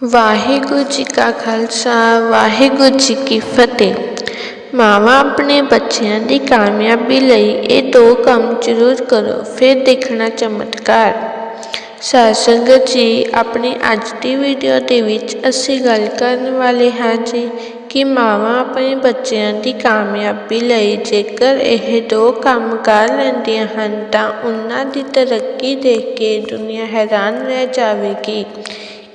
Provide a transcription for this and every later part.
ਵਾਹਿਗੁਰੂ ਜੀ ਕਾ ਖਾਲਸਾ, ਵਾਹਿਗੁਰੂ ਜੀ ਕੀ ਫਤਿਹ। ਮਾਵਾਂ ਆਪਣੇ ਬੱਚਿਆਂ ਦੀ ਕਾਮਯਾਬੀ ਲਈ ਇਹ ਦੋ ਕੰਮ ਜ਼ਰੂਰ ਕਰੋ, ਫਿਰ ਦੇਖਣਾ ਚਮਤਕਾਰ। ਸਾਧ ਜੀ, ਆਪਣੀ ਅੱਜ ਦੀ ਵੀਡੀਓ ਦੇ ਵਿੱਚ ਅਸੀਂ ਗੱਲ ਕਰਨ ਵਾਲੇ ਹਾਂ ਜੀ ਕਿ ਮਾਵਾਂ ਆਪਣੇ ਬੱਚਿਆਂ ਦੀ ਕਾਮਯਾਬੀ ਲਈ ਜੇਕਰ ਇਹ ਦੋ ਕੰਮ ਕਰ ਲੈਂਦੀਆਂ ਹਨ ਤਾਂ ਉਹਨਾਂ ਦੀ ਤਰੱਕੀ ਦੇਖ ਕੇ ਦੁਨੀਆ ਹੈਰਾਨ ਰਹਿ ਜਾਵੇਗੀ।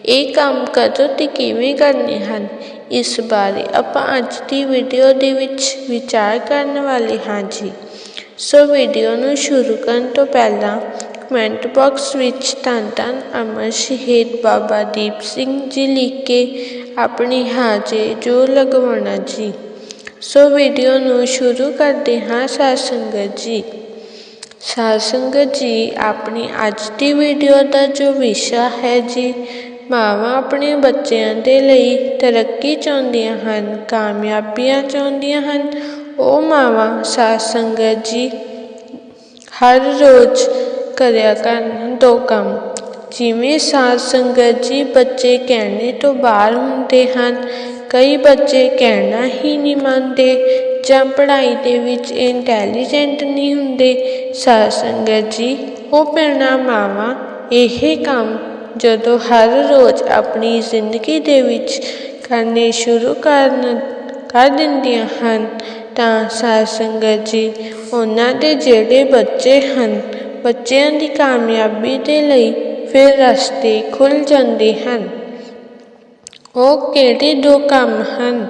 ਇਹ ਕੰਮ ਕਦੋਂ ਤੇ ਕਿਵੇਂ ਕਰਨੇ ਹਨ, ਇਸ ਬਾਰੇ ਆਪਾਂ ਅੱਜ ਦੀ ਵੀਡੀਓ ਦੇ ਵਿੱਚ ਵਿਚਾਰ ਕਰਨ ਵਾਲੇ ਹਾਂ ਜੀ। ਸੋ ਵੀਡੀਓ ਨੂੰ ਸ਼ੁਰੂ ਕਰਨ ਤੋਂ ਪਹਿਲਾਂ ਕਮੈਂਟ ਬਾਕਸ ਵਿੱਚ ਧੰਨ ਧੰਨ ਅਮਰ ਸ਼ਹੀਦ ਬਾਬਾ ਦੀਪ ਸਿੰਘ ਜੀ ਲਿਖ ਕੇ ਆਪਣੀ ਹਾਜ਼ੇ ਜੋ ਲਗਵਾਉਣਾ ਜੀ। ਸੋ ਵੀਡੀਓ ਨੂੰ ਸ਼ੁਰੂ ਕਰਦੇ ਹਾਂ ਸਾਧ ਸੰਗਤ ਜੀ। ਸਾਧ ਸੰਗਤ ਜੀ, ਆਪਣੀ ਅੱਜ ਦੀ ਵੀਡੀਓ ਦਾ ਜੋ ਵਿਸ਼ਾ ਹੈ ਜੀ ਮਾਵਾਂ ਆਪਣੇ ਬੱਚਿਆਂ ਦੇ ਲਈ ਤਰੱਕੀ ਚਾਹੁੰਦੀਆਂ ਹਨ, ਕਾਮਯਾਬੀਆਂ ਚਾਹੁੰਦੀਆਂ ਹਨ। ਉਹ ਮਾਵਾਂ ਸਾਧ ਸੰਗਤ ਜੀ ਹਰ ਰੋਜ਼ ਕਰਿਆ ਕਰਨ ਦੋ ਕੰਮ। ਜਿਵੇਂ ਸਾਧ ਸੰਗਤ ਜੀ ਬੱਚੇ ਕਹਿਣੇ ਤੋਂ ਬਾਹਰ ਹੁੰਦੇ ਹਨ, ਕਈ ਬੱਚੇ ਕਹਿਣਾ ਹੀ ਨਹੀਂ ਮੰਨਦੇ ਜਾਂ ਪੜ੍ਹਾਈ ਦੇ ਵਿੱਚ ਇੰਟੈਲੀਜੈਂਟ ਨਹੀਂ ਹੁੰਦੇ। ਸਾਧ ਸੰਗਤ ਜੀ, ਉਹ ਭੈਣਾਂ ਮਾਵਾਂ ਇਹ ਕੰਮ ਜਦੋਂ ਹਰ ਰੋਜ਼ ਆਪਣੀ ਜ਼ਿੰਦਗੀ ਦੇ ਵਿੱਚ ਕਰਨੇ ਸ਼ੁਰੂ ਕਰਨ, ਕਰ ਦਿੰਦੀਆਂ ਹਨ, ਤਾਂ ਸਾਧ ਸੰਗਤ ਜੀ, ਉਹਨਾਂ ਦੇ ਜਿਹੜੇ ਬੱਚੇ ਹਨ, ਬੱਚਿਆਂ ਦੀ ਕਾਮਯਾਬੀ ਦੇ ਲਈ ਫਿਰ ਰਸਤੇ ਖੁੱਲ ਜਾਂਦੇ ਹਨ। ਉਹ ਕਿਹੜੇ ਦੋ ਕੰਮ ਹਨ?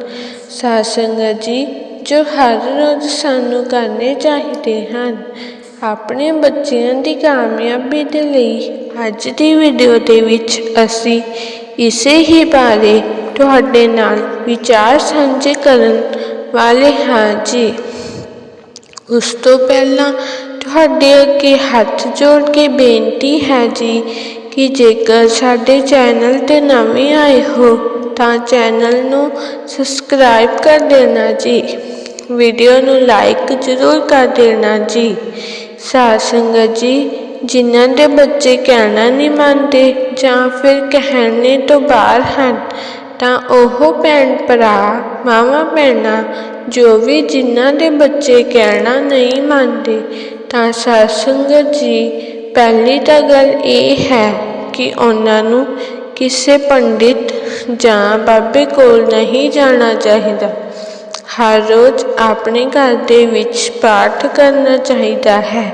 ਸਾਧ ਸੰਗਤ ਜੀ, ਜੋ ਹਰ ਰੋਜ਼ ਸਾਨੂੰ ਕਰਨੇ ਚਾਹੀਦੇ ਹਨ, ਆਪਣੇ ਬੱਚਿਆਂ ਦੀ ਕਾਮਯਾਬੀ ਦੇ ਲਈ ਅੱਜ ਦੀ ਵੀਡੀਓ ਦੇ ਵਿੱਚ ਅਸੀਂ ਇਸੇ ਹੀ ਬਾਰੇ ਤੁਹਾਡੇ ਨਾਲ ਵਿਚਾਰ ਸਾਂਝੇ ਕਰਨ ਵਾਲੇ ਹਾਂ ਜੀ। ਉਸ ਤੋਂ ਪਹਿਲਾਂ ਤੁਹਾਡੇ ਅੱਗੇ ਹੱਥ ਜੋੜ ਕੇ ਬੇਨਤੀ ਹੈ ਜੀ ਕਿ ਜੇਕਰ ਸਾਡੇ ਚੈਨਲ ਤੇ ਨਵੇਂ ਆਏ ਹੋ ਤਾਂ ਚੈਨਲ ਨੂੰ ਸਬਸਕ੍ਰਾਈਬ ਕਰ ਦੇਣਾ ਜੀ। ਵੀਡੀਓ ਨੂੰ ਲਾਈਕ ਜ਼ਰੂਰ ਕਰ ਦੇਣਾ ਜੀ। ਸਾਧ ਸੰਗਤ ਜੀ ਜਿਨ੍ਹਾਂ ਦੇ ਬੱਚੇ ਕਹਿਣਾ ਨਹੀਂ ਮੰਨਦੇ ਜਾਂ ਫਿਰ ਕਹਿਣੇ ਤੋਂ ਬਾਹਰ ਹਨ, ਤਾਂ ਉਹ ਭੈਣ ਭਰਾ, ਮਾਵਾਂ ਭੈਣਾਂ ਜੋ ਵੀ ਜਿਨ੍ਹਾਂ ਦੇ ਬੱਚੇ ਕਹਿਣਾ ਨਹੀਂ ਮੰਨਦੇ, ਤਾਂ ਸਾਧ ਸੰਗਤ ਜੀ, ਪਹਿਲੀ ਤਾਂ ਗੱਲ ਇਹ ਹੈ ਕਿ ਉਹਨਾਂ ਨੂੰ ਕਿਸੇ ਪੰਡਿਤ ਜਾਂ ਬਾਬੇ ਕੋਲ ਨਹੀਂ ਜਾਣਾ ਚਾਹੀਦਾ। ਹਰ ਰੋਜ਼ ਆਪਣੇ ਘਰ ਦੇ ਵਿੱਚ ਪਾਠ ਕਰਨਾ ਚਾਹੀਦਾ ਹੈ।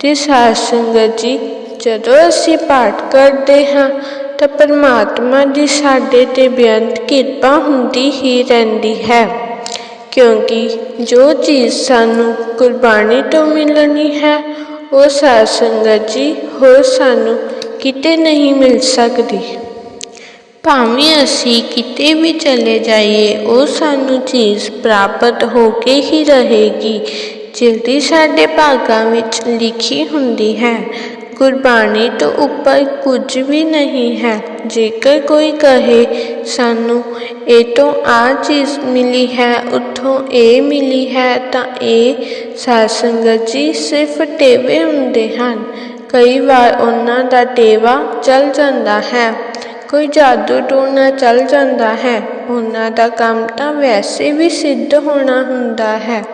ਤੇ ਸਾਧ ਸੰਗਤ ਜੀ, ਜਦੋਂ ਅਸੀਂ ਪਾਠ ਕਰਦੇ ਹਾਂ, ਤਾਂ ਪਰਮਾਤਮਾ ਦੀ ਸਾਡੇ ਤੇ ਬੇਅੰਤ ਕਿਰਪਾ ਹੁੰਦੀ ਹੀ ਰਹਿੰਦੀ ਹੈ। ਕਿਉਂਕਿ ਜੋ ਚੀਜ਼ ਸਾਨੂੰ ਕੁਰਬਾਨੀ ਤੋਂ ਮਿਲਣੀ ਹੈ, ਉਹ ਸਾਧ ਸੰਗਤ ਜੀ ਹੋਰ ਸਾਨੂੰ ਕਿਤੇ ਨਹੀਂ ਮਿਲ ਸਕਦੀ। ਭਾਵੇਂ ਅਸੀਂ ਕਿਤੇ ਵੀ ਚਲੇ ਜਾਈਏ, ਉਹ ਸਾਨੂੰ ਚੀਜ਼ ਪ੍ਰਾਪਤ ਹੋ ਕੇ ਹੀ ਰਹੇਗੀ। ਜਿਹੜੀ ਸਾਡੇ ਭਾਗਾਂ ਵਿੱਚ ਲਿਖੀ ਹੁੰਦੀ ਹੈ। ਗੁਰਬਾਣੀ ਤੋਂ ਉੱਪਰ ਕੁਝ ਵੀ ਨਹੀਂ ਹੈ। ਜੇਕਰ ਕੋਈ ਕਹੇ, ਸਾਨੂੰ ਇਹ ਤੋਂ ਆ ਚੀਜ਼ ਮਿਲੀ ਹੈ, ਉੱਥੋਂ ਇਹ ਮਿਲੀ ਹੈ, ਤਾਂ ਇਹ ਸਾਧ ਜੀ ਸਿਰਫ ਟੇਵੇ ਹੁੰਦੇ ਹਨ। ਕਈ ਵਾਰ ਉਹਨਾਂ ਦਾ ਟੇਵਾ ਚੱਲ ਜਾਂਦਾ ਹੈ। ਕੋਈ ਜਾਦੂ ਟੋਣਾ ਚੱਲ ਜਾਂਦਾ ਹੈ। ਉਹਨਾਂ ਦਾ ਕੰਮ ਤਾਂ ਵੈਸੇ ਵੀ ਸਿੱਧ ਹੋਣਾ ਹੁੰਦਾ ਹੈ।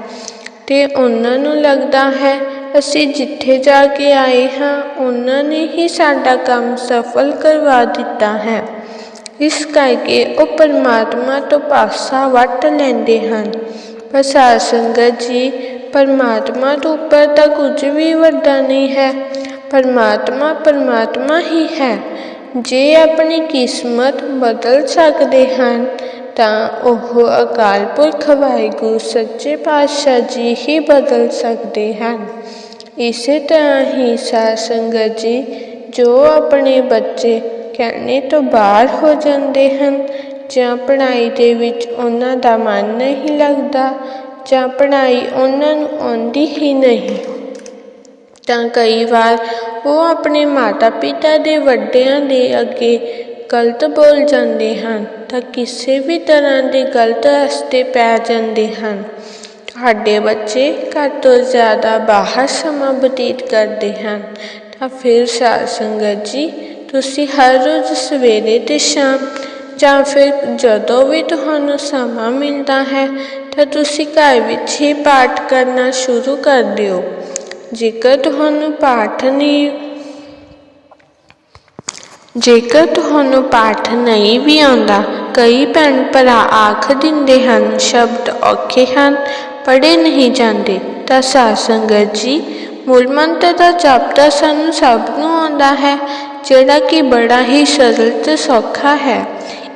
ਤੇ ਉਹਨਾਂ ਨੂੰ ਲੱਗਦਾ ਹੈ, ਅਸੀਂ ਜਿੱਥੇ ਜਾ ਕੇ ਆਏ ਹਾਂ, ਉਹਨਾਂ ਨੇ ਹੀ ਸਾਡਾ ਕੰਮ ਸਫਲ ਕਰਵਾ ਦਿੱਤਾ ਹੈ। ਇਸ ਕਰਕੇ ਉਹ ਪਰਮਾਤਮਾ ਤੋਂ ਪਾਸਾ ਵੱਟ ਲੈਂਦੇ ਹਨ। ਪਰ ਸਾਧ ਸੰਗਤ ਜੀ, ਪਰਮਾਤਮਾ ਤੋਂ ਉੱਪਰ ਤਾਂ ਕੁਝ ਵੀ ਵੱਡਾ ਨਹੀਂ ਹੈ। ਪਰਮਾਤਮਾ ਪਰਮਾਤਮਾ ਹੀ ਹੈ। ਜੇ ਆਪਣੀ ਕਿਸਮਤ ਬਦਲ ਸਕਦੇ ਹਨ ਤਾਂ ਉਹ ਅਕਾਲ ਪੁਰਖ ਵਾਹਿਗੁਰੂ ਸੱਚੇ ਪਾਤਸ਼ਾਹ ਜੀ ਹੀ ਬਦਲ ਸਕਦੇ ਹਨ। ਇਸੇ ਤਰ੍ਹਾਂ ਹੀ ਸਾਧ ਸੰਗਤ ਜੀ, ਜੋ ਆਪਣੇ ਬੱਚੇ ਕਹਿਣੇ ਤੋਂ ਬਾਹਰ ਹੋ ਜਾਂਦੇ ਹਨ, ਜਾਂ ਪੜ੍ਹਾਈ ਦੇ ਵਿੱਚ ਉਹਨਾਂ ਦਾ ਮਨ ਨਹੀਂ ਲੱਗਦਾ, ਜਾਂ ਪੜ੍ਹਾਈ ਉਹਨਾਂ ਨੂੰ ਆਉਂਦੀ ਹੀ ਨਹੀਂ। ਤਾਂ ਕਈ ਵਾਰ ਉਹ ਆਪਣੇ ਮਾਤਾ ਪਿਤਾ ਦੇ ਵੱਡਿਆਂ ਦੇ ਅੱਗੇ ਗਲਤ ਬੋਲ ਜਾਂਦੇ ਹਨ ਤਾਂ ਕਿਸੇ ਵੀ ਤਰ੍ਹਾਂ ਦੇ ਗਲਤ ਰਸਤੇ ਪੈ ਜਾਂਦੇ ਹਨ। ਤੁਹਾਡੇ ਬੱਚੇ ਘਰ ਤੋਂ ਜ਼ਿਆਦਾ ਬਾਹਰ ਸਮਾਂ ਬਤੀਤ ਕਰਦੇ ਹਨ। ਤਾਂ ਫਿਰ ਸਾਧ ਸੰਗਤ ਜੀ, ਤੁਸੀਂ ਹਰ ਰੋਜ਼ ਸਵੇਰੇ ਤੇ ਸ਼ਾਮ ਜਾਂ ਫਿਰ ਜਦੋਂ ਵੀ ਤੁਹਾਨੂੰ ਸਮਾਂ ਮਿਲਦਾ ਹੈ, ਤਾਂ ਤੁਸੀਂ ਘਰ ਵਿੱਚ ਹੀ ਪਾਠ ਕਰਨਾ ਸ਼ੁਰੂ ਕਰ ਦਿਓ। ਜੇਕਰ ਤੁਹਾਨੂੰ ਪਾਠ ਨਹੀਂ ਜੇਕਰ ਤੁਹਾਨੂੰ ਪਾਠ ਨਹੀਂ ਵੀ ਆਉਂਦਾ, ਕਈ ਭੈਣ ਭਰਾ ਆਖ ਦਿੰਦੇ ਹਨ, ਸ਼ਬਦ ਔਖੇ ਹਨ, ਪੜ੍ਹੇ ਨਹੀਂ ਜਾਂਦੇ। ਤਾਂ ਸਾਧ ਸੰਗਤ ਜੀ, ਮੂਲ ਮੰਤਰ ਦਾ ਜਪ ਤਾਂ ਸਾਨੂੰ ਸਭ ਨੂੰ ਆਉਂਦਾ ਹੈ, ਜਿਹੜਾ ਕਿ ਬੜਾ ਹੀ ਸਰਲ ਤੇ ਸੌਖਾ ਹੈ।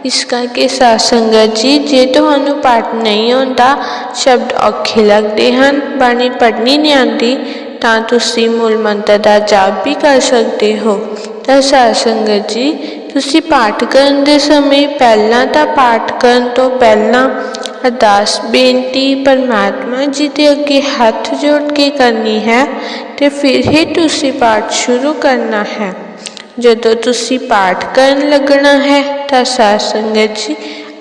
ਇਸ ਕਰਕੇ ਸਾਧ ਸੰਗਤ ਜੀ, ਜੇ ਤੁਹਾਨੂੰ ਪਾਠ ਨਹੀਂ ਆਉਂਦਾ, ਸ਼ਬਦ ਔਖੇ ਲੱਗਦੇ ਹਨ, ਬਾਣੀ ਪੜ੍ਹਨੀ ਨਹੀਂ ਆਉਂਦੀ ਤਾਂ ਤੁਸੀਂ ਮੂਲ ਮੰਤਰ ਦਾ ਜਾਪ ਵੀ ਕਰ ਸਕਦੇ ਹੋ। ਤਾਂ ਸਾਧ ਸੰਗਤ ਜੀ, ਤੁਸੀਂ ਪਾਠ ਕਰਨ ਦੇ ਸਮੇਂ ਪਹਿਲਾਂ ਤਾਂ ਪਾਠ ਕਰਨ ਤੋਂ ਪਹਿਲਾਂ ਅਰਦਾਸ, ਬੇਨਤੀ, ਪਰਮਾਤਮਾ ਜੀ ਦੇ ਅੱਗੇ ਹੱਥ ਜੋੜ ਕੇ ਕਰਨੀ ਹੈ ਤੇ ਫਿਰ ਹੀ ਤੁਸੀਂ ਪਾਠ ਸ਼ੁਰੂ ਕਰਨਾ ਹੈ। ਜਦੋਂ ਤੁਸੀਂ ਪਾਠ ਕਰਨ ਲੱਗਣਾ ਹੈ ਤਾਂ ਸਾਧ ਸੰਗਤ ਜੀ,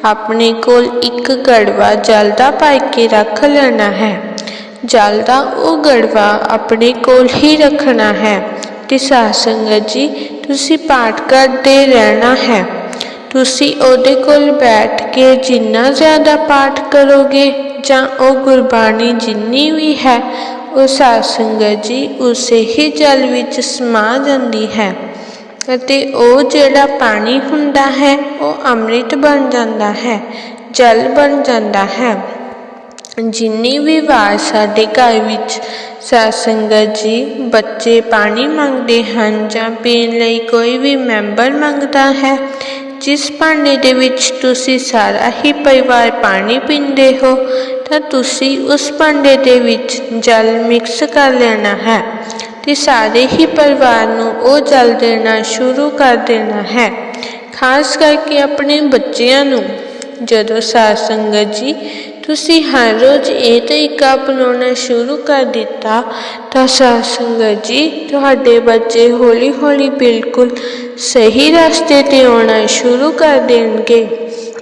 ਆਪਣੇ ਕੋਲ ਇੱਕ ਗੜਵਾ ਜਲ ਦਾ ਪਾ ਕੇ ਰੱਖ ਲੈਣਾ ਹੈ। ਜਲ ਦਾ ਉਹ ਗੜਵਾ ਆਪਣੇ ਕੋਲ ਹੀ ਰੱਖਣਾ ਹੈ। ਤੇ ਸਾਧ ਸੰਗਤ ਜੀ, ਤੁਸੀਂ ਪਾਠ ਕਰਦੇ ਰਹਿਣਾ ਹੈ। ਤੁਸੀਂ ਉਹਦੇ ਕੋਲ ਬੈਠ ਕੇ ਜਿੰਨਾ ਜ਼ਿਆਦਾ ਪਾਠ ਕਰੋਗੇ, ਜਾਂ ਉਹ ਗੁਰਬਾਣੀ ਜਿੰਨੀ ਵੀ ਹੈ, ਉਹ ਸਾਧ ਸੰਗਤ ਜੀ ਉਸੇ ਹੀ ਜਲ ਵਿੱਚ ਸਮਾ ਜਾਂਦੀ ਹੈ। ਅਤੇ ਉਹ ਜਿਹੜਾ ਪਾਣੀ ਹੁੰਦਾ ਹੈ, ਉਹ ਅੰਮ੍ਰਿਤ ਬਣ ਜਾਂਦਾ ਹੈ, ਜਲ ਬਣ ਜਾਂਦਾ ਹੈ। ਜਿੰਨੀ ਵੀ ਵਾਰ ਸਾਡੇ ਘਰ ਵਿੱਚ ਸਾਧ ਸੰਗਤ ਜੀ ਬੱਚੇ ਪਾਣੀ ਮੰਗਦੇ ਹਨ ਜਾਂ ਪੀਣ ਲਈ ਕੋਈ ਵੀ ਮੈਂਬਰ ਮੰਗਦਾ ਹੈ, ਜਿਸ ਭਾਂਡੇ ਦੇ ਵਿੱਚ ਤੁਸੀਂ ਸਾਰਾ ਹੀ ਪਰਿਵਾਰ ਪਾਣੀ ਪੀਂਦੇ ਹੋ, ਤਾਂ ਤੁਸੀਂ ਉਸ ਭਾਂਡੇ ਦੇ ਵਿੱਚ ਜਲ ਮਿਕਸ ਕਰ ਲੈਣਾ ਹੈ ਤੇ ਸਾਰੇ ਹੀ ਪਰਿਵਾਰ ਨੂੰ ਉਹ ਜਲ ਦੇਣਾ ਸ਼ੁਰੂ ਕਰ ਦੇਣਾ ਹੈ। ਖਾਸ ਕਰਕੇ ਆਪਣੇ ਬੱਚਿਆਂ ਨੂੰ, ਜਦੋਂ ਸਾਧ ਸੰਗਤ ਜੀ ਤੁਸੀਂ ਹਰ ਰੋਜ਼ ਇਹ ਤਰੀਕਾ ਅਪਣਾਉਣਾ ਸ਼ੁਰੂ ਕਰ ਦਿੱਤਾ, ਤਾਂ ਸਾਧ ਸੰਗਤ ਜੀ, ਤੁਹਾਡੇ ਬੱਚੇ ਹੌਲੀ-ਹੌਲੀ ਬਿਲਕੁਲ ਸਹੀ ਰਸਤੇ ਤੇ ਆਉਣਾ ਸ਼ੁਰੂ ਕਰ ਦੇਣਗੇ।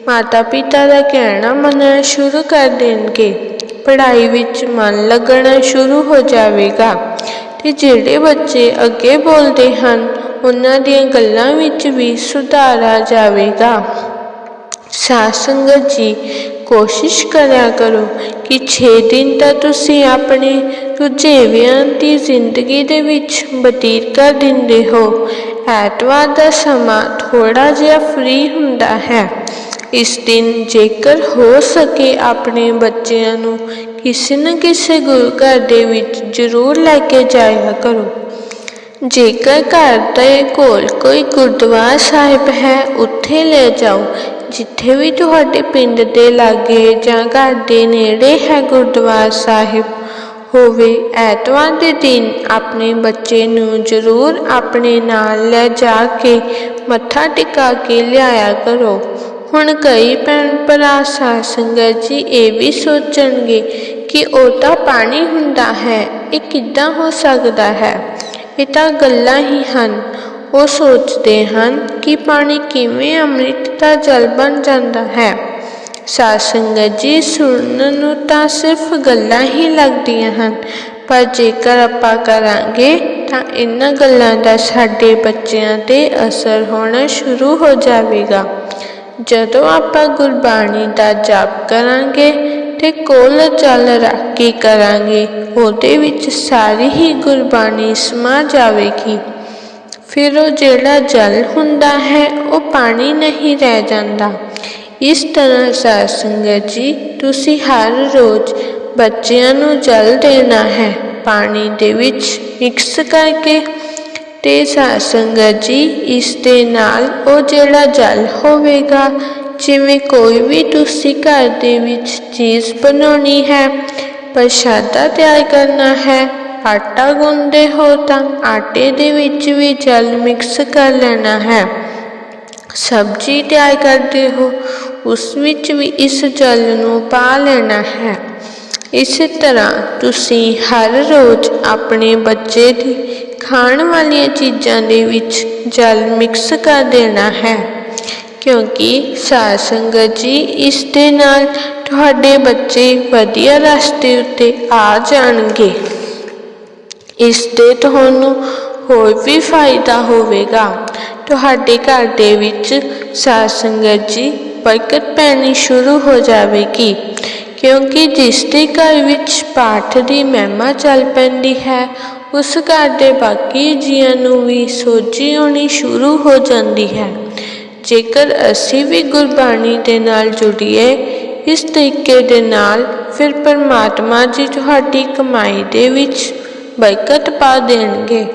ਮਾਤਾ ਪਿਤਾ ਦਾ ਕਹਿਣਾ ਮੰਨਣਾ ਸ਼ੁਰੂ ਕਰ ਦੇਣਗੇ। ਪੜ੍ਹਾਈ ਵਿੱਚ ਮਨ ਲੱਗਣਾ ਸ਼ੁਰੂ ਹੋ ਜਾਵੇਗਾ। ਤੇ ਜਿਹੜੇ ਬੱਚੇ ਅੱਗੇ ਬੋਲਦੇ ਹਨ, ਉਹਨਾਂ ਦੀਆਂ ਗੱਲਾਂ ਵਿੱਚ ਵੀ ਸੁਧਾਰ ਆ ਜਾਵੇਗਾ। ਸਾਧ ਸੰਗਤ ਜੀ ਕੋਸ਼ਿਸ਼ ਕਰਿਆ ਕਰੋ ਕਿ 6 ਦਿਨ ਤਾਂ ਤੁਸੀਂ ਆਪਣੇ ਰੁਝੇਵਿਆਂ ਦੀ ਜ਼ਿੰਦਗੀ ਦੇ ਵਿੱਚ ਬਤੀਤ ਕਰ ਦਿੰਦੇ ਹੋ। ਐਤਵਾਰ ਦਾ ਸਮਾਂ ਥੋੜਾ ਜਿਹਾ ਫ੍ਰੀ ਹੁੰਦਾ ਹੈ। ਇਸ ਦਿਨ ਜੇਕਰ ਹੋ ਸਕੇ ਆਪਣੇ ਬੱਚਿਆਂ ਨੂੰ ਕਿਸੇ ਨਾ ਕਿਸੇ ਗੁਰੂ ਘਰ ਦੇ ਵਿੱਚ ਜ਼ਰੂਰ ਲੈ ਕੇ ਜਾਇਆ ਕਰੋ। ਜੇਕਰ ਘਰ ਦੇ ਕੋਲ ਕੋਈ ਗੁਰਦੁਆਰਾ ਸਾਹਿਬ ਹੈ, ਉੱਥੇ ਲੈ ਜਾਓ। ਜਿੱਥੇ ਵੀ ਤੁਹਾਡੇ ਪਿੰਡ ਦੇ ਲਾਗੇ ਜਾਂ ਘਰ ਦੇ ਨੇੜੇ ਹੈ ਗੁਰਦੁਆਰਾ ਸਾਹਿਬ, ਹੋਵੇ ਐਤਵਾਰ ਦੇ ਦਿਨ ਆਪਣੇ ਬੱਚੇ ਨੂੰ ਜ਼ਰੂਰ ਆਪਣੇ ਨਾਲ ਲੈ ਜਾ ਕੇ ਮੱਥਾ ਟਿਕਾ ਕੇ ਲਿਆਇਆ ਕਰੋ। ਹੁਣ ਕਈ ਭੈਣ ਭਰਾ, ਸਾਧ ਸੰਗਤ ਜੀ ਇਹ ਵੀ ਸੋਚਣਗੇ ਕਿ ਉਹ ਤਾਂ ਪਾਣੀ ਹੁੰਦਾ ਹੈ, ਇਹ ਕਿੱਦਾਂ ਹੋ ਸਕਦਾ ਹੈ? ਇਹ ਤਾਂ ਗੱਲਾਂ ਹੀ ਹਨ। ਉਹ ਸੋਚਦੇ ਹਨ ਕਿ ਪਾਣੀ ਕਿਵੇਂ ਅੰਮ੍ਰਿਤ ਦਾ ਜਲ ਬਣ ਜਾਂਦਾ ਹੈ। ਸਾਧ ਸੰਗਤ ਜੀ, ਸੁਣਨ ਨੂੰ ਤਾਂ ਸਿਰਫ ਗੱਲਾਂ ਹੀ ਲੱਗਦੀਆਂ ਹਨ, ਪਰ ਜੇਕਰ ਆਪਾਂ ਕਰਾਂਗੇ ਤਾਂ ਇਹਨਾਂ ਗੱਲਾਂ ਦਾ ਸਾਡੇ ਬੱਚਿਆਂ ਤੇ ਅਸਰ ਹੋਣਾ ਸ਼ੁਰੂ ਹੋ ਜਾਵੇਗਾ। ਜਦੋਂ ਆਪਾਂ ਗੁਰਬਾਣੀ ਦਾ ਜਾਪ ਕਰਾਂਗੇ ਤੇ ਕੋਲ ਜਲ ਰੱਖ ਕੇ ਕਰਾਂਗੇ, ਉਹਦੇ ਵਿੱਚ ਸਾਰੀ ਹੀ ਗੁਰਬਾਣੀ ਸਮਾ ਜਾਵੇਗੀ। ਫਿਰ ਉਹ ਜਿਹੜਾ ਜਲ ਹੁੰਦਾ ਹੈ, ਉਹ ਪਾਣੀ ਨਹੀਂ ਰਹਿ ਜਾਂਦਾ। ਇਸ ਤਰ੍ਹਾਂ ਸਾਧ ਸੰਗਤ ਜੀ, ਤੁਸੀਂ ਹਰ ਰੋਜ਼ ਬੱਚਿਆਂ ਨੂੰ ਜਲ ਦੇਣਾ ਹੈ, ਪਾਣੀ ਦੇ ਵਿੱਚ ਮਿਕਸ ਕਰਕੇ। ਤੇ ਸਾਧ ਸੰਗਤ ਜੀ, ਇਸ ਦੇ ਨਾਲ ਉਹ ਜਿਹੜਾ ਜਲ ਹੋਵੇਗਾ, ਜਿਵੇਂ ਕੋਈ ਵੀ ਤੁਸੀਂ ਘਰ ਦੇ ਵਿੱਚ ਚੀਜ਼ ਬਣਾਉਣੀ ਹੈ, ਪ੍ਰਸ਼ਾਦਾ ਤਿਆਰ ਕਰਨਾ ਹੈ ਆਟਾ ਗੁੰਨਦੇ ਹੋ ਤਾਂ ਆਟੇ ਦੇ ਵਿੱਚ ਵੀ ਜਲ ਮਿਕਸ ਕਰ ਲੈਣਾ ਹੈ। ਸਬਜ਼ੀ ਤਿਆਰ ਕਰਦੇ ਹੋ, ਉਸ ਵਿੱਚ ਵੀ ਇਸ ਜਲ ਨੂੰ ਪਾ ਲੈਣਾ ਹੈ। ਇਸ ਤਰ੍ਹਾਂ ਤੁਸੀਂ ਹਰ ਰੋਜ਼ ਆਪਣੇ ਬੱਚੇ ਦੀ ਖਾਣ ਵਾਲੀਆਂ ਚੀਜ਼ਾਂ ਦੇ ਵਿੱਚ ਜਲ ਮਿਕਸ ਕਰ ਦੇਣਾ ਹੈ, ਕਿਉਂਕਿ ਸਾਧ ਸੰਗਤ ਜੀ ਇਸ ਦੇ ਨਾਲ ਤੁਹਾਡੇ ਬੱਚੇ ਵਧੀਆ ਰਸਤੇ ਉੱਤੇ ਆ ਜਾਣਗੇ। ਇਸ 'ਤੇ ਤੁਹਾਨੂੰ ਹੋਰ ਵੀ ਫਾਇਦਾ ਹੋਵੇਗਾ। ਤੁਹਾਡੇ ਘਰ ਦੇ ਵਿੱਚ ਸਾਧ ਸੰਗਤ ਜੀ ਬਰਕਤ ਪੈਣੀ ਸ਼ੁਰੂ ਹੋ ਜਾਵੇਗੀ, ਕਿਉਂਕਿ ਜਿਸ ਦੇ ਘਰ ਵਿੱਚ ਪਾਠ ਦੀ ਮਹਿਮਾ ਚੱਲ ਪੈਂਦੀ ਹੈ, ਉਸ ਘਰ ਦੇ ਬਾਕੀ ਜੀਆਂ ਨੂੰ ਵੀ ਸੋਝੀ ਹੋਣੀ ਸ਼ੁਰੂ ਹੋ ਜਾਂਦੀ ਹੈ। ਜੇਕਰ ਅਸੀਂ ਵੀ ਗੁਰਬਾਣੀ ਦੇ ਨਾਲ ਜੁੜੀਏ, ਇਸ ਤਰੀਕੇ ਦੇ ਨਾਲ ਫਿਰ ਪਰਮਾਤਮਾ ਜੀ ਤੁਹਾਡੀ ਕਮਾਈ ਦੇ ਵਿੱਚ ਬਰਕਤ ਪਾ ਦੇਣਗੇ।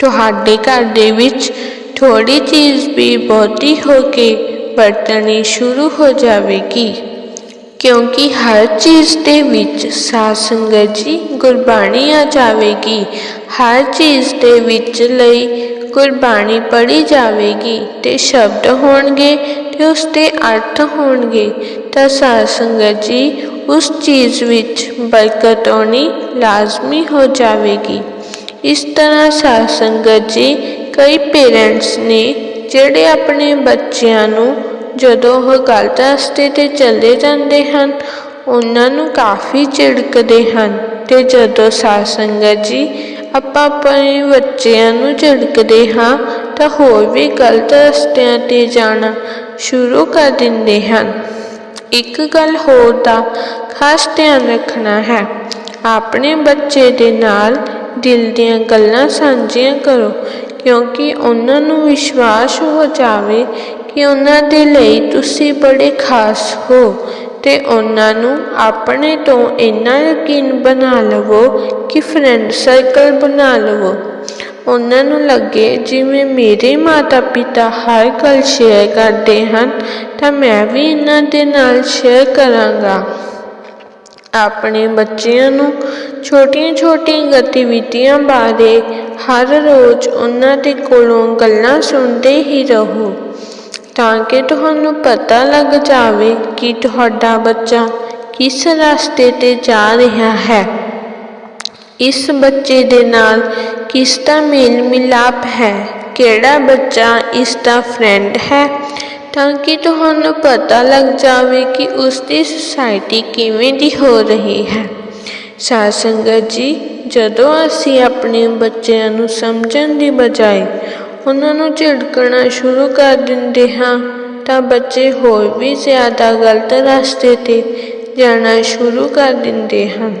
ਤੁਹਾਡੇ ਘਰ ਦੇ ਵਿੱਚ ਥੋੜੀ ਚੀਜ਼ ਵੀ ਬਹੁਤੀ ਹੋ ਕੇ ਵਰਤਣੀ ਸ਼ੁਰੂ ਹੋ ਜਾਵੇਗੀ, ਕਿਉਂਕਿ ਹਰ ਚੀਜ਼ ਦੇ ਵਿੱਚ ਸਾਧ ਸੰਗਤ ਜੀ ਗੁਰਬਾਣੀ ਆ ਜਾਵੇਗੀ। ਹਰ ਚੀਜ਼ ਦੇ ਵਿੱਚ ਲਈ ਗੁਰਬਾਣੀ ਪੜ੍ਹੀ ਜਾਵੇਗੀ ਤੇ ਸ਼ਬਦ ਹੋਣਗੇ ਤੇ ਉਸ ਦੇ ਅਰਥ ਹੋਣਗੇ। ਤਾਂ ਸਾਧ ਸੰਗਤ ਜੀ ਉਸ ਚੀਜ਼ ਵਿੱਚ ਬਰਕਤ ਆਉਣੀ ਲਾਜ਼ਮੀ ਹੋ ਜਾਵੇਗੀ। ਇਸ ਤਰ੍ਹਾਂ ਸਾਧ ਸੰਗਤ ਜੀ, ਕਈ ਪੇਰੈਂਟਸ ਨੇ ਜਿਹੜੇ ਆਪਣੇ ਬੱਚਿਆਂ ਨੂੰ ਜਦੋਂ ਉਹ ਗਲਤ ਰਸਤੇ ਤੇ ਚਲੇ ਜਾਂਦੇ ਹਨ, ਉਹਨਾਂ ਨੂੰ ਕਾਫੀ ਝਿੜਕਦੇ ਹਨ ਤੇ ਜਦੋਂ ਸਾਧ ਸੰਗਤ ਜੀ ਆਪਾਂ ਆਪਣੇ ਬੱਚਿਆਂ ਨੂੰ ਝਿੜਕਦੇ ਹਾਂ, ਤਾਂ ਹੋਰ ਵੀ ਗਲਤ ਰਸਤਿਆਂ ਤੇ ਜਾਣਾ ਸ਼ੁਰੂ ਕਰ ਦਿੰਦੇ ਹਨ। ਇੱਕ ਗੱਲ ਹੋਰ ਦਾ ਖਾਸ ਧਿਆਨ ਰੱਖਣਾ ਹੈ। ਆਪਣੇ ਬੱਚੇ ਦੇ ਨਾਲ ਦਿਲ ਦੀਆਂ ਗੱਲਾਂ ਸਾਂਝੀਆਂ ਕਰੋ, ਕਿਉਂਕਿ ਉਹਨਾਂ ਨੂੰ ਵਿਸ਼ਵਾਸ ਹੋ ਜਾਵੇ ਕਿ ਉਹਨਾਂ ਦੇ ਲਈ ਤੁਸੀਂ ਬੜੇ ਖਾਸ ਹੋ ਤੇ ਉਹਨਾਂ ਨੂੰ ਆਪਣੇ ਤੋਂ ਇੰਨਾ ਯਕੀਨ ਬਣਾ ਲਵੋ ਕਿ ਫਰੈਂਡ ਸਰਕਲ ਬਣਾ ਲਵੋ। ਉਹਨਾਂ ਨੂੰ ਲੱਗੇ, ਜਿਵੇਂ ਮੇਰੇ ਮਾਤਾ ਪਿਤਾ ਹਰ ਗੱਲ ਸ਼ੇਅਰ ਕਰਦੇ ਹਨ, ਤਾਂ ਮੈਂ ਵੀ ਇਹਨਾਂ ਦੇ ਨਾਲ ਸ਼ੇਅਰ ਕਰਾਂਗਾ। ਆਪਣੇ ਬੱਚਿਆਂ ਨੂੰ ਛੋਟੀਆਂ-ਛੋਟੀਆਂ ਗਤੀਵਿਧੀਆਂ ਬਾਰੇ ਹਰ ਰੋਜ਼ ਉਹਨਾਂ ਦੇ ਕੋਲੋਂ ਗੱਲਾਂ ਸੁਣਦੇ ਹੀ ਰਹੋ, ਤਾਂ ਕਿ ਤੁਹਾਨੂੰ ਪਤਾ ਲੱਗ ਜਾਵੇ ਕਿ ਤੁਹਾਡਾ ਬੱਚਾ ਕਿਸ ਰਸਤੇ ਤੇ ਜਾ ਰਿਹਾ ਹੈ। ਇਸ ਬੱਚੇ ਦੇ ਨਾਲ ਕਿਸ ਦਾ ਮੇਲ ਮਿਲਾਪ ਹੈ। ਕਿਹੜਾ ਬੱਚਾ ਇਸ ਦਾ ਫਰੈਂਡ ਹੈ? ਤਾਂ ਕਿ ਤੁਹਾਨੂੰ ਪਤਾ ਲੱਗ ਜਾਵੇ ਕਿ ਉਸ ਦੀ ਸੁਸਾਇਟੀ ਕਿਵੇਂ ਦੀ ਹੋ ਰਹੀ ਹੈ। ਸਾਧ ਸੰਗਤ ਜੀ, ਜਦੋਂ ਅਸੀਂ ਆਪਣੇ ਬੱਚਿਆਂ ਨੂੰ ਸਮਝਣ ਦੀ ਬਜਾਏ ਉਹਨਾਂ ਨੂੰ ਝਿੜਕਣਾ ਸ਼ੁਰੂ ਕਰ ਦਿੰਦੇ ਹਾਂ, ਤਾਂ ਬੱਚੇ ਹੋਰ ਵੀ ਜ਼ਿਆਦਾ ਗਲਤ ਰਸਤੇ ਤੇ ਜਾਣਾ ਸ਼ੁਰੂ ਕਰ ਦਿੰਦੇ ਹਨ।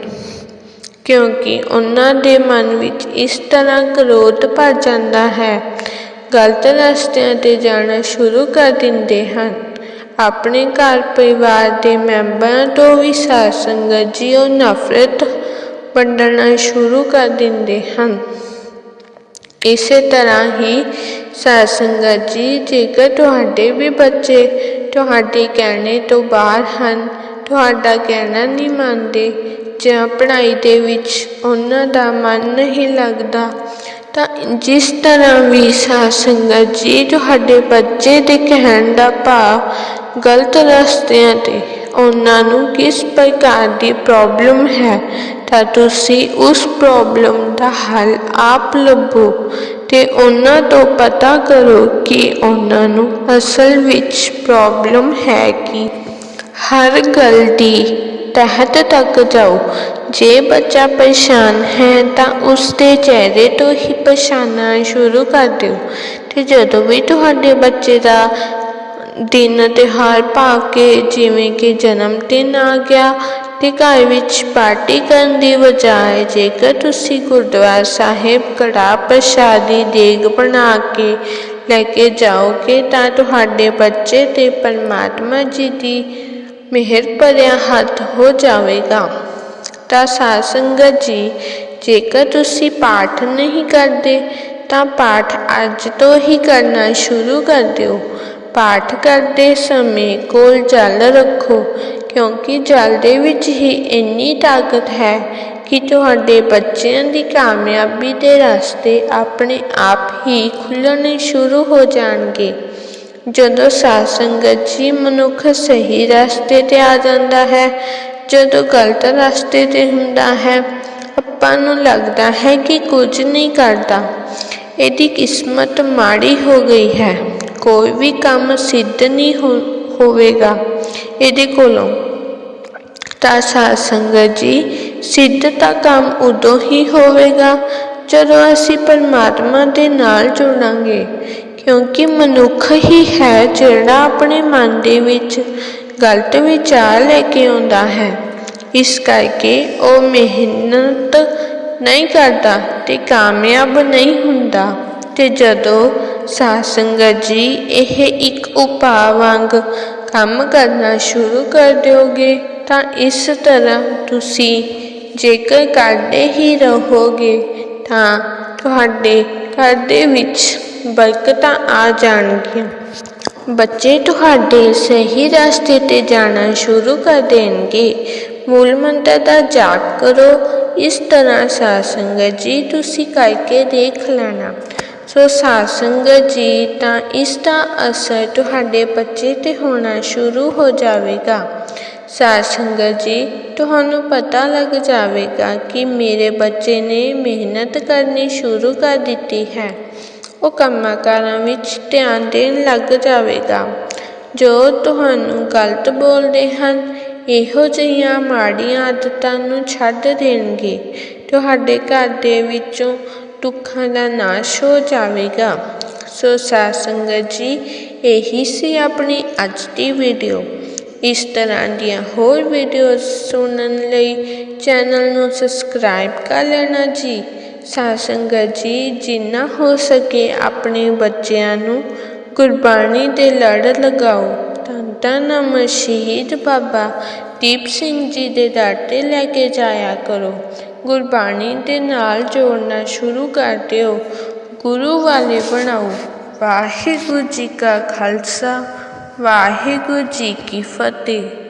ਕਿਉਂਕਿ ਉਹਨਾਂ ਦੇ ਮਨ ਵਿੱਚ ਇਸ ਤਰ੍ਹਾਂ ਕ੍ਰੋਧ ਭਰ ਜਾਂਦਾ ਹੈ। ਗਲਤ ਰਸਤਿਆਂ ਤੇ ਜਾਣਾ ਸ਼ੁਰੂ ਕਰ ਦਿੰਦੇ ਹਨ। ਆਪਣੇ ਘਰ ਪਰਿਵਾਰ ਦੇ ਮੈਂਬਰਾਂ ਤੋਂ ਵੀ ਸਾਧ ਸੰਗਤ ਜੀ ਉਹ ਨਫ਼ਰਤ ਵੰਡਣਾ ਸ਼ੁਰੂ ਕਰ ਦਿੰਦੇ ਹਨ। ਇਸੇ ਤਰ੍ਹਾਂ ਹੀ ਸਾਧ ਸੰਗਤ ਜੀ, ਜੇਕਰ ਤੁਹਾਡੇ ਵੀ ਬੱਚੇ ਤੁਹਾਡੇ ਕਹਿਣੇ ਤੋਂ ਬਾਹਰ ਹਨ, ਤੁਹਾਡਾ ਕਹਿਣਾ ਨਹੀਂ ਮੰਨਦੇ ਜਾਂ ਪੜ੍ਹਾਈ ਦੇ ਵਿੱਚ ਉਹਨਾਂ ਦਾ ਮਨ ਨਹੀਂ ਲੱਗਦਾ, ਤਾਂ ਜਿਸ ਤਰ੍ਹਾਂ ਵੀ ਸਾਧ ਸੰਗਤ ਜੀ ਤੁਹਾਡੇ ਬੱਚੇ ਦੇ ਕਹਿਣ ਦਾ ਭਾਵ ਗਲਤ ਰਸਤਿਆਂ ਤੇ ਉਹਨਾਂ ਨੂੰ ਕਿਸ ਪ੍ਰਕਾਰ ਦੀ ਪ੍ਰੋਬਲਮ ਹੈ, ਤਾਂ ਤੁਸੀਂ ਉਸ ਪ੍ਰੋਬਲਮ ਦਾ ਹੱਲ ਆਪ ਲੱਭੋ ਤੇ ਉਹਨਾਂ ਤੋਂ ਪਤਾ ਕਰੋ ਕਿ ਉਹਨਾਂ ਨੂੰ ਅਸਲ ਵਿੱਚ ਪ੍ਰੋਬਲਮ ਹੈ ਕਿ। ਹਰ ਗੱਲ ਦੀ ਤਹਿਤ ਤੱਕ ਜਾਓ। ਜੇ ਬੱਚਾ ਪਰੇਸ਼ਾਨ ਹੈ ਤਾਂ ਉਸ ਦੇ ਚਿਹਰੇ ਤੋਂ ਹੀ ਪਛਾਣਨਾ ਸ਼ੁਰੂ ਕਰ ਦਿਓ। ਤੇ ਜਦੋਂ ਵੀ ਤੁਹਾਡੇ ਬੱਚੇ ਦਾ ਦਿਨ ਤਿਉਹਾਰ ਪਾ ਕੇ ਜਿਵੇਂ ਕਿ ਜਨਮ ਦਿਨ ਆ ਗਿਆ ਤੇ ਘਰ ਵਿੱਚ ਪਾਰਟੀ ਕਰਨ ਦੀ ਬਜਾਏ ਜੇਕਰ ਤੁਸੀਂ ਗੁਰਦੁਆਰਾ ਸਾਹਿਬ ਕੜਾ ਪ੍ਰਸ਼ਾਦੀ ਦੇਗ ਬਣਾ ਕੇ ਲੈ ਕੇ ਜਾਓਗੇ ਤਾਂ ਤੁਹਾਡੇ ਬੱਚੇ ਤੇ ਪਰਮਾਤਮਾ ਜੀ ਦੀ ਮਿਹਰ ਭਰਿਆ ਹੱਥ ਹੋ ਜਾਵੇਗਾ। ਤਾਂ ਸਾਧ ਸੰਗਤ ਜੀ, ਜੇਕਰ ਤੁਸੀਂ ਪਾਠ ਨਹੀਂ ਕਰਦੇ, ਤਾਂ ਪਾਠ ਅੱਜ ਤੋਂ ਹੀ ਕਰਨਾ ਸ਼ੁਰੂ ਕਰ ਦਿਓ। ਪਾਠ ਕਰਦੇ ਸਮੇਂ ਕੋਲ ਜਲ ਰੱਖੋ, ਕਿਉਂਕਿ ਜਲ ਦੇ ਵਿੱਚ ਹੀ ਇੰਨੀ ਤਾਕਤ ਹੈ ਕਿ ਤੁਹਾਡੇ ਬੱਚਿਆਂ ਦੀ ਕਾਮਯਾਬੀ ਦੇ ਰਸਤੇ ਆਪਣੇ ਆਪ ਹੀ ਖੁੱਲਣੇ ਸ਼ੁਰੂ ਹੋ ਜਾਣਗੇ। ਜਦੋਂ ਸਾਧ ਸੰਗਤ ਜੀ ਮਨੁੱਖ ਸਹੀ ਰਸਤੇ ਤੇ ਆ ਜਾਂਦਾ ਹੈ, ਜਦੋਂ ਗਲਤ ਰਸਤੇ ਤੇ ਹੁੰਦਾ ਹੈ, ਆਪਾਂ ਨੂੰ ਲੱਗਦਾ ਹੈ ਕਿ ਕੁਝ ਨਹੀਂ ਕਰਦਾ। ਇਹਦੀ ਕਿਸਮਤ ਮਾੜੀ ਹੋ ਗਈ ਹੈ। ਕੋਈ ਵੀ ਕੰਮ ਸਿੱਧ ਨਹੀਂ ਹੋ, ਹੋਵੇਗਾ। ਇਹਦੇ ਕੋਲੋਂ ਤਾਂ ਸਾਧ ਸੰਗਤ ਜੀ ਸਿੱਧ ਤਾਂ ਕੰਮ ਉਦੋਂ ਹੀ ਹੋਵੇਗਾ, ਜਦੋਂ ਅਸੀਂ ਪਰਮਾਤਮਾ ਦੇ ਨਾਲ ਜੁੜਾਂਗੇ। ਕਿਉਂਕਿ ਮਨੁੱਖ ਹੀ ਹੈ ਜਿਹੜਾ ਆਪਣੇ ਮਨ ਦੇ ਵਿੱਚ ਗਲਤ ਵਿਚਾਰ ਲੈ ਕੇ ਆਉਂਦਾ ਹੈ। ਇਸ ਕਰਕੇ ਉਹ ਮਿਹਨਤ ਨਹੀਂ ਕਰਦਾ ਤੇ ਕਾਮਯਾਬ ਨਹੀਂ ਹੁੰਦਾ। ਤੇ ਜਦੋਂ ਸਾਧ ਸੰਗਤ ਜੀ ਇਹ ਇੱਕ ਉਪਾਅ ਵਾਂਗ ਕੰਮ ਕਰਨਾ ਸ਼ੁਰੂ ਕਰ ਦਿਓਗੇ, ਤਾਂ ਇਸ ਤਰ੍ਹਾਂ ਤੁਸੀਂ ਜੇਕਰ ਕਰਦੇ ਹੀ ਰਹੋਗੇ, ਤਾਂ ਤੁਹਾਡੇ ਘਰ ਦੇ ਵਿੱਚ ਬਰਕਤਾਂ ਆ ਜਾਣਗੀਆਂ। ਬੱਚੇ ਤੁਹਾਡੇ ਸਹੀ ਰਸਤੇ ਤੇ ਜਾਣਾ ਸ਼ੁਰੂ ਕਰ ਦੇਣਗੇ। ਮੂਲ ਮੰਤਰ ਦਾ ਜਾਪ ਕਰੋ। ਇਸ ਤਰ੍ਹਾਂ ਸਾਧ ਸੰਗਤ ਜੀ, ਤੁਸੀਂ ਕਰਕੇ ਦੇਖ ਲੈਣਾ। ਸੋ ਸਾਧ ਸੰਗਤ ਜੀ, ਤਾਂ ਇਸ ਦਾ ਅਸਰ ਤੁਹਾਡੇ ਬੱਚੇ ਤੇ ਹੋਣਾ ਸ਼ੁਰੂ ਹੋ ਜਾਵੇਗਾ। ਸਾਧ ਸੰਗਤ ਜੀ, ਤੁਹਾਨੂੰ ਪਤਾ ਲੱਗ ਜਾਵੇਗਾ ਕਿ ਮੇਰੇ ਬੱਚੇ ਨੇ ਮਿਹਨਤ ਕਰਨੀ ਸ਼ੁਰੂ ਕਰ ਦਿੱਤੀ ਹੈ। ਉਹ ਕੰਮਾਂ ਕਾਰਾਂ ਵਿੱਚ ਧਿਆਨ ਦੇਣ ਲੱਗ ਜਾਵੇਗਾ। ਜੋ ਤੁਹਾਨੂੰ ਗਲਤ ਬੋਲਦੇ ਹਨ, ਇਹੋ ਜਿਹੀਆਂ ਮਾੜੀਆਂ ਆਦਤਾਂ ਨੂੰ ਛੱਡ ਦੇਣਗੇ। ਤੁਹਾਡੇ ਘਰ ਦੇ ਵਿੱਚੋਂ ਦੁੱਖਾਂ ਦਾ ਨਾਸ਼ ਹੋ ਜਾਵੇਗਾ। ਸੋ ਸਾਧ ਸੰਗਤ ਜੀ, ਇਹੀ ਸੀ ਆਪਣੀ ਅੱਜ ਦੀ ਵੀਡੀਓ। ਇਸ ਤਰ੍ਹਾਂ ਦੀਆਂ ਹੋਰ ਵੀਡੀਓਜ਼ ਸੁਣਨ ਲਈ ਚੈਨਲ ਨੂੰ ਸਬਸਕ੍ਰਾਈਬ ਕਰ ਲੈਣਾ ਜੀ। ਸਾਧ ਸੰਗਤ ਜੀ, ਜਿੰਨਾ ਹੋ ਸਕੇ ਆਪਣੇ ਬੱਚਿਆਂ ਨੂੰ ਗੁਰਬਾਣੀ ਦੇ ਲੜ ਲਗਾਓ। ਧੰਨ ਧੰਨ ਅਮਰ ਸ਼ਹੀਦ ਬਾਬਾ ਦੀਪ ਸਿੰਘ ਜੀ ਦੇ ਦਰ 'ਤੇ ਲੈ ਕੇ ਜਾਇਆ ਕਰੋ। ਗੁਰਬਾਣੀ ਦੇ ਨਾਲ ਜੋੜਨਾ ਸ਼ੁਰੂ ਕਰ ਦਿਓ। ਗੁਰੂ ਵਾਲੇ ਬਣਾਓ। ਵਾਹਿਗੁਰੂ ਜੀ ਕਾ ਖਾਲਸਾ, ਵਾਹਿਗੁਰੂ ਜੀ ਕੀ ਫਤਿਹ।